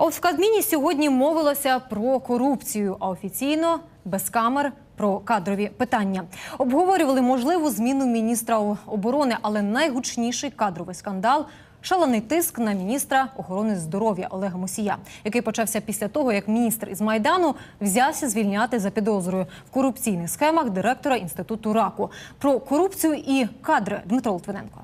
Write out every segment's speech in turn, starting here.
А от в Кабміні сьогодні мовилося про корупцію, а офіційно без камер. Про кадрові питання обговорювали можливу зміну міністра оборони, але найгучніший кадровий скандал шалений тиск на міністра охорони здоров'я Олега Мусія, який почався після того, як міністр із майдану взявся звільняти за підозрою в корупційних схемах директора інституту раку. Про корупцію і кадри Дмитро Литвиненко.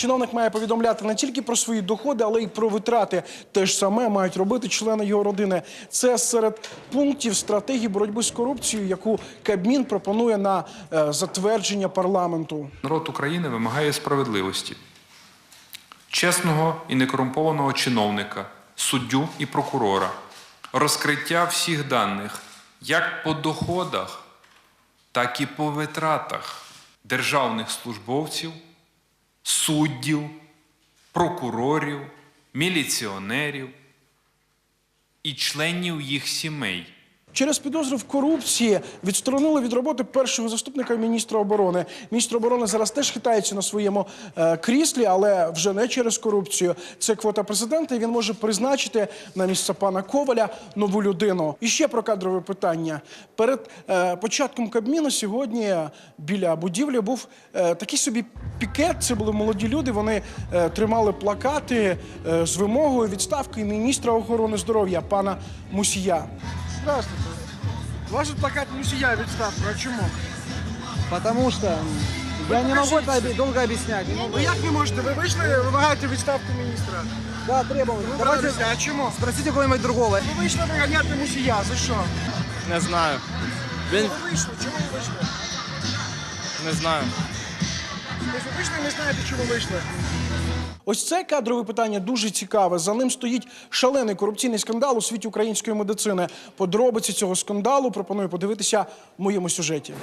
Чиновник має повідомляти не тільки про свої доходи, але й про витрати. Те ж саме мають робити члени його родини. Це серед пунктів стратегії боротьби з корупцією, яку Кабмін пропонує на е, затвердження парламенту. Народ України вимагає справедливості, чесного і некорумпованого чиновника, суддю і прокурора, розкриття всіх даних як по доходах, так і по витратах державних службовців, суддів, прокурорів, міліціонерів і членів їх сімей. Через підозру в корупції відсторонили від роботи першого заступника міністра оборони. Міністр оборони зараз теж хитається на своєму е, кріслі, але вже не через корупцію. Це квота президента. і Він може призначити на місце пана Коваля нову людину. І ще про кадрове питання. Перед е, початком Кабміну сьогодні біля будівлі був е, такий собі пікет. Це були молоді люди. Вони е, тримали плакати е, з вимогою відставки міністра охорони здоров'я пана Мусія. Здравствуйте. Ваш плакат Мусія відставку. А чому? Потому что я не могу это долго объяснять. Не могу. Ви як не можете? Ви вийшли, вимагаєте відставку міністра. Да, требовал. Давайте, Давайте а чому? спросите кого-нибудь другого. Ви вийшли виганяти Мусія. За що? Не знаю. Він Ви вийшли. Чому ви вийшли? не знаю. Ви вийшли і не знаєте, чому вийшли. Ось це кадрове питання дуже цікаве. За ним стоїть шалений корупційний скандал у світі української медицини. Подробиці цього скандалу пропоную подивитися в моєму сюжеті.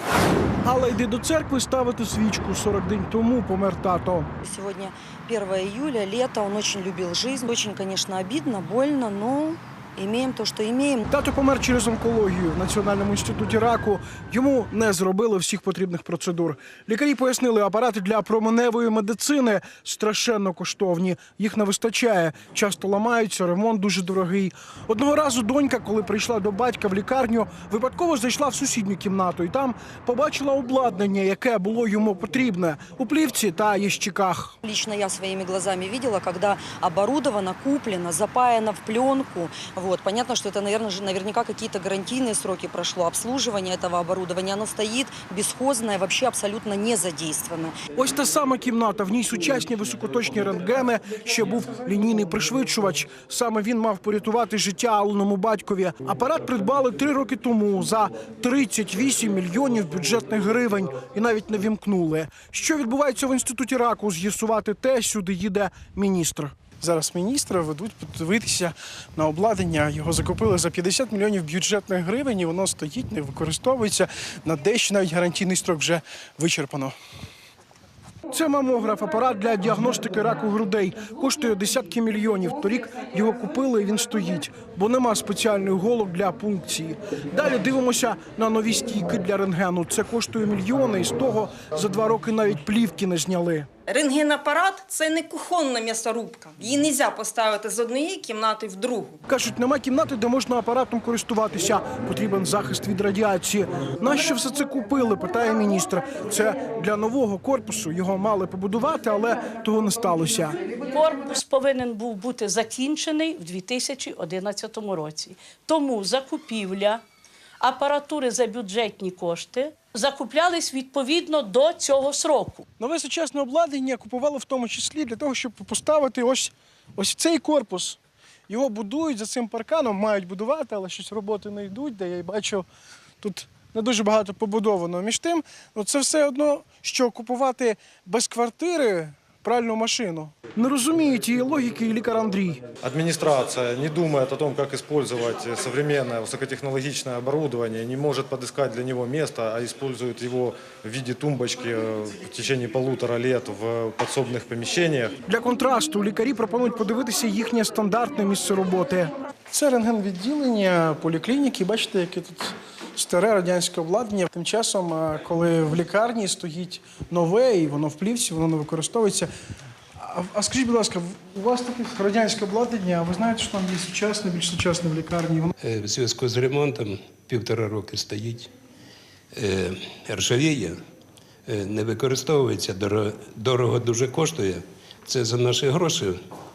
Але йди до церкви ставити свічку. 40 день тому помер тато. Сьогодні 1 июля, лето, він дуже любив жизнь. Очень, звісно, обідно, больно, но имеем то, что имеем. Тато помер через онкологію в Національному інституті раку. Йому не зробили всіх потрібних процедур. Лікарі пояснили, апарати для променевої медицини страшенно коштовні. Їх не вистачає. Часто ламаються, ремонт дуже дорогий. Одного разу донька, коли прийшла до батька в лікарню, випадково зайшла в сусідню кімнату і там побачила обладнання, яке було йому потрібне у плівці та ящиках. Лично я своими глазами видела, когда оборудовано, куплено, запаяно в пленку. Вот. Понятно, что это, наверное, же- наверняка какие-то гарантийные сроки прошло. Обслуживание этого оборудования, оно стоит бесхозное, вообще абсолютно не задействовано. Ось та сама кімната. В ній сучасні високоточні рентгени. Ще був лінійний пришвидшувач. Саме він мав порятувати життя Алленому батькові. Апарат придбали три роки тому за 38 мільйонів бюджетних гривень і навіть не вімкнули. Що відбувається в інституті раку? З'ясувати те, сюди їде міністр. Зараз міністра ведуть подивитися на обладнання. Його закупили за 50 мільйонів бюджетних гривень. і Воно стоїть, не використовується. На дещо навіть гарантійний строк вже вичерпано. Це мамограф, апарат для діагностики раку грудей. Коштує десятки мільйонів. Торік його купили і він стоїть, бо нема спеціальних голок для пункції. Далі дивимося на нові стійки для рентгену. Це коштує мільйони, і з того за два роки навіть плівки не зняли. Рентгенапарат це не кухонна м'ясорубка. Її не можна поставити з однієї кімнати в другу. Кажуть, нема кімнати, де можна апаратом користуватися. Потрібен захист від радіації. Нащо все це купили? питає міністр. Це для нового корпусу. Його мали побудувати, але того не сталося. Корпус повинен був бути закінчений в 2011 році. Тому закупівля апаратури за бюджетні кошти закуплялись відповідно до цього сроку. Нове сучасне обладнання купували в тому числі для того, щоб поставити ось, ось цей корпус. Його будують за цим парканом, мають будувати, але щось роботи не йдуть, де я й бачу тут не дуже багато побудовано. Між тим, ну це все одно, що купувати без квартири пральну машину. Не розуміють її логіки і лікар Андрій. Администрация не думает о том, как использовать современное высокотехнологичное оборудование, не может подыскать для него место, а использует его в виде тумбочки э, в течение полутора лет в подсобных помещениях. Для контрасту лікарі пропонують подивитися їхнє стандартне місце роботи. Це рентген-відділення поліклініки. Бачите, яке тут старе радянське обладнання. Тим часом, е, коли в лікарні стоїть нове і воно в плівці, воно не використовується. А, а скажіть, будь ласка, у вас таке радянське обладнання, а ви знаєте, що там є сучасне, більш сучасне в лікарні? Воно- Е, В зв'язку з ремонтом півтора роки стоїть, е, ржавіє, не використовується, дорого дуже коштує. Це за наші гроші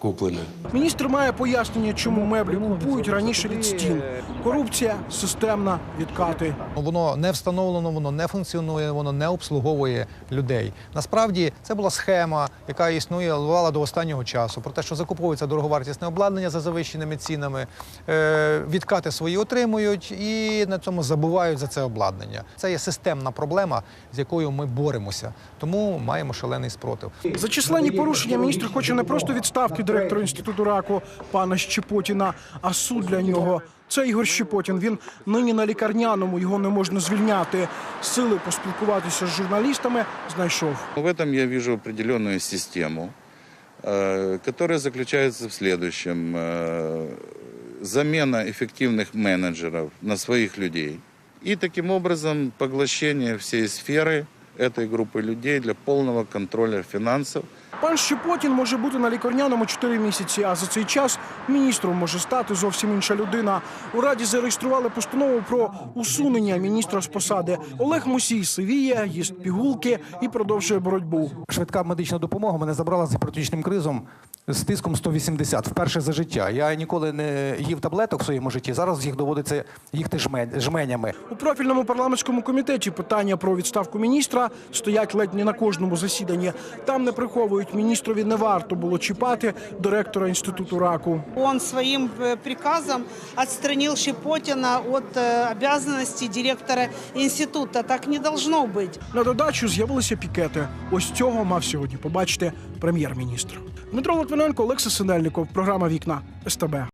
куплено. Міністр має пояснення, чому меблі купують раніше від стін. Корупція системна, відкати. Воно не встановлено, воно не функціонує, воно не обслуговує людей. Насправді це була схема, яка існуювала до останнього часу. Про те, що закуповується дороговартісне обладнання за завищеними цінами, е, відкати свої отримують і на цьому забувають за це обладнання. Це є системна проблема, з якою ми боремося. Тому маємо шалений спротив. За численні порушення міністр хоче не просто відставки директора інституту раку пана Щепотіна, а суд для нього. Це Ігор Щепотін. Він нині на лікарняному, його не можна звільняти. Сили поспілкуватися з журналістами знайшов. В этом я вижу определенную систему, э, которая заключается в следующем. Э, Замена эффективных менеджеров на своих людей. И таким образом поглощение всей сферы этой группы людей для полного контроля финансов Пан Щепотін може бути на лікарняному 4 місяці, а за цей час міністром може стати зовсім інша людина. У раді зареєстрували постанову про усунення міністра з посади. Олег Мусій сивіє, їсть пігулки і продовжує боротьбу. Швидка медична допомога мене забрала з гіпертонічним кризом з тиском 180 вперше за життя. Я ніколи не їв таблеток в своєму житті. Зараз їх доводиться їхти жме- жменями. У профільному парламентському комітеті питання про відставку міністра стоять ледь не на кожному засіданні. Там не приховують міністрові не варто було чіпати директора інституту раку. Он своим э, приказом отстранил Щепотина от э, обязанностей директора института. Так не должно быть. На додачу з'явилися пікети. Ось цього мав сьогодні побачити прем'єр-міністр. Дмитро Литвиненко, Олекса Синельников. Програма Вікна СТБ.